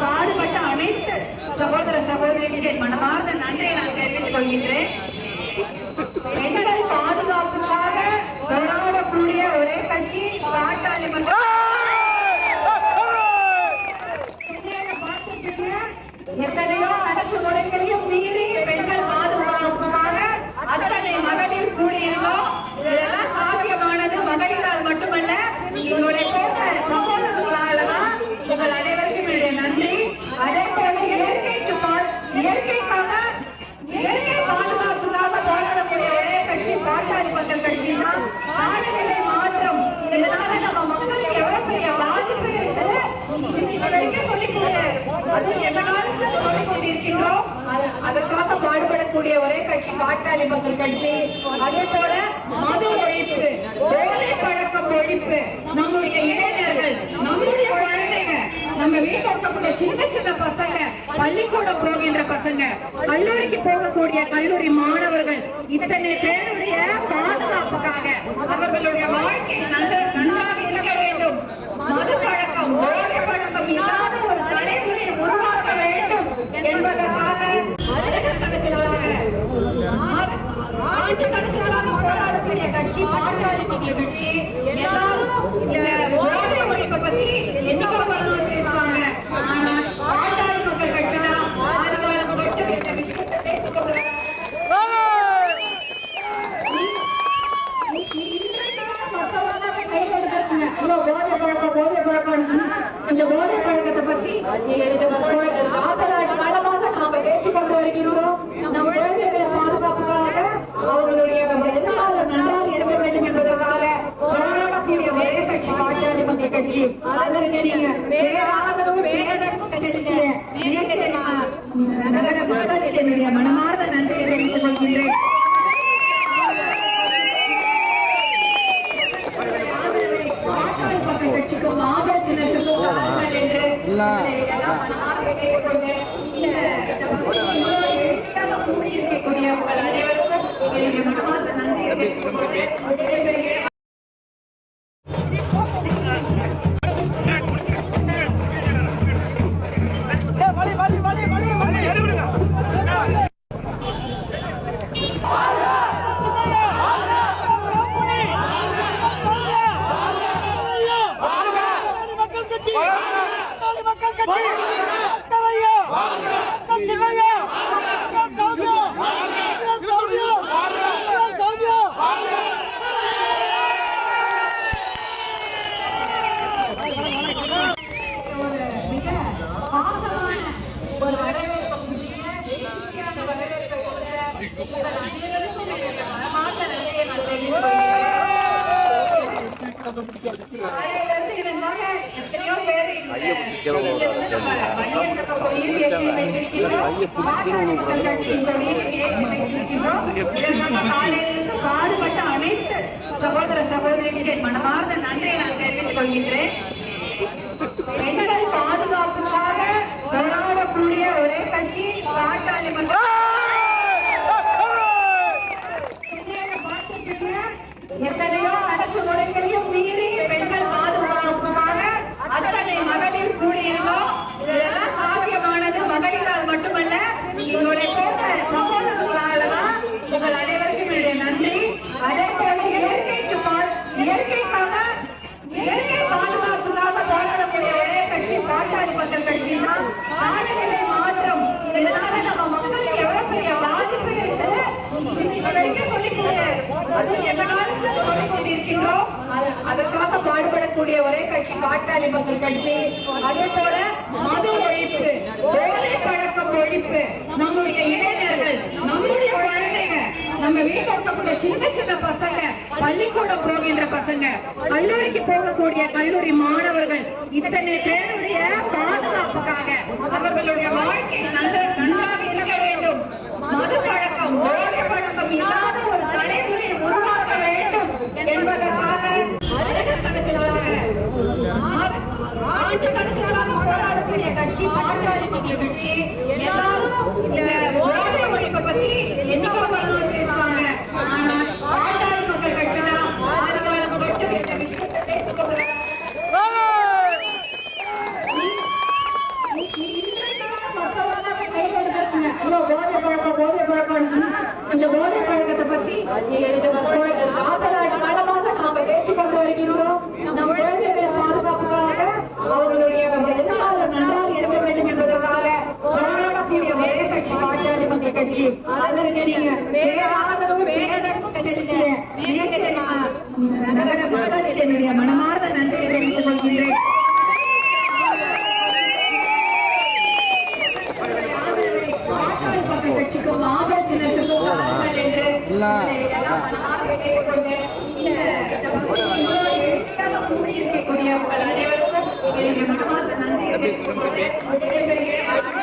பாடுபட்ட அனைத்து சகோதர சகோதரிகளுக்கு மனமார்ந்த நன்றியை நான் தெரிவித்துக் கொள்கின்றேன். இன்னைக்கு சொல்லிக் கொண்டு அதுவும் எந்த காலத்துல சொல்லிக் கொண்டிருக்கின்றோம்? அதற்காக பாடுபடக்கூடிய ஒரே கட்சி பாட்டாளி மக்கள் கட்சி. அதே போல மது ஒழிப்பு போதை பழக்கம் ஒழிப்பு நம்முடைய இளைஞர்கள் நம்முடைய குழந்தைங்க நம்ம வீட்டுல இருக்கக்கூடிய சின்ன சின்ன பசங்க பள்ளிக்கூடம் போகின்ற பசங்க கல்லூரிக்கு போகக்கூடிய கல்லூரி மாணவர்கள் இத்தனை பேருடைய பாதுகாப்புக்காக அவர்களுடைய வாழ் போராடக்கூடிய கட்சி பாட்டாளி கட்சி எல்லாரும் இந்த போதை ஒழிப்பை பத்தி என்னைக்கோ வரணும் பேசுவாங்க ஆனா பாட்டாளி மக்கள் கட்சி தான் ஆதிகாலம் தொட்டு இந்த விஷயத்தை பேசிக் கொண்டு இந்த போதை பழக்கத்தை பத்தி நாற்பதாண்டு காலமாக நாம பேசிக் கொண்டு வருகிறோம் நம் குழந்தைகள் பாதுகாப்புக்காக அவர்களுடைய எதிர்காலம் நன்றாக இருக்க வேண்டும் என்பதற்காக போராடக்கூடிய ஒரே கட்சி பாட்டாளி மக்கள் கட்சி. அதற்கு நீங்க பேராதரவு பேரன்பு செலுத்திய நகர மக்களுக்கு என்னுடைய மனமார்ந்த நன்றியை தெரிவித்துக் கொள்கின்றேன். கட்சிக்கும் சின்னத்துக்கும் என்று கூடியிருக்கக்கூடிய உங்கள் அனைவருக்கும் என்னுடைய மனமார்ந்த நன்றியை தெரிவித்துக் கொள்கிறேன். எழுச்சியான வரவேற்பை கொடுத்த உங்கள் அனைவருக்கும் என்னுடைய மனமார்ந்த நன்றியை நான் தெரிவித்துக் கொள்கிறேன். எத்தனையோ பேர் பாடுபட்ட அனைத்து சகோதர சகோதரிகளுக்கு மனமார்ந்த நன்றியை நான் தெரிவித்துக் கொள்கின்றேன் பெண்கள் பாதுகாப்புக்காக போராடக்கூடிய ஒரே கட்சி பாட்டாளி மக்கள் சென்னையில பார்த்திருப்பீங்க, எத்தனையோ அடக்குமுறைகளையும் மீறி பெண்கள் பாதுகாப்புக்காக அத்தனை மகளிர் கூடியிருந்தோம் இதெல்லாம் சாத்தியமானது மகளிரால் மட்டுமல்ல எங்களுடைய போன்ற சகோதரர்களால தான் உங்கள் அனைவருக்கும் என்னுடைய நன்றி அதே போல இயற்கைக்கு பா- இயற்கைக்காக இயற்கை பாதுகாப்புக்காக போராடக்கூடிய ஒரே கட்சி பாட்டாளி மக்கள் கட்சி தான் காலநிலை மாற்றம் இதனால நம்ம மக்களுக்கு எவ்வளவு பெரிய பாதிப்பு என்று இன்னைக்கு வரைக்கும் சொல்லிக் கொண்டு அதுவும் எந்த காலத்துல சொல்லிக் கொண்டிருக்கின்றோம் அதற்காக பாடுபடக்கூடிய ஒரே கட்சி பாட்டாளி மக்கள் கட்சி. அதே போல மது ஒழிப்பு போதை பழக்கம் ஒழிப்பு நம்முடைய இளைஞர்கள் நம்முடைய குழந்தைங்க நம்ம வீட்டில் இருக்கக்கூடிய சின்ன சின்ன பசங்க பள்ளிக்கூடம் போகின்ற பசங்க கல்லூரிக்கு போகக்கூடிய கல்லூரி மாணவர்கள் இத்தனை பேருடைய பாதுகாப்புக்காக அவர்களுடைய வாழ்க்கை நிகழ்ச்சி பாட்டாளிப்பு வச்சு எல்லாரும் இந்த ஓராதை ஒழிப்பை பத்தி என்ன வரணும் பேசுவாங்க? ஆனா பாட்டாளி மக்கள் கட்சி தான் அதனால தொட்டு கேட்ட விஷயத்தை கேட்டுக்கொள்ள இந்த போதை பழக்கத்தை பத்தி பாட்டாளி மக்கள் கட்சி நீங்க பேராதரவு பேரன்பு செலுத்திய நகர என்னுடைய மனமார்ந்த நன்றியை தெரிவித்துக் கொள்கின்றேன் பாட்டாளி மக்கள் கட்சிக்கும் மாத சின்னத்துக்கும் வாருங்கள் என்று எல்லாம் மனமார்ந்த கேட்டுக்கொள்கிறேன். இந்த பகுதியில் எழுச்சியாக கூடியிருக்கக்கூடிய உங்கள் அனைவருக்கும் என்னுடைய மனமார்ந்த நன்றியை தெரிவித்துக் கொள்கிறேன். விடைபெறுகிறேன்.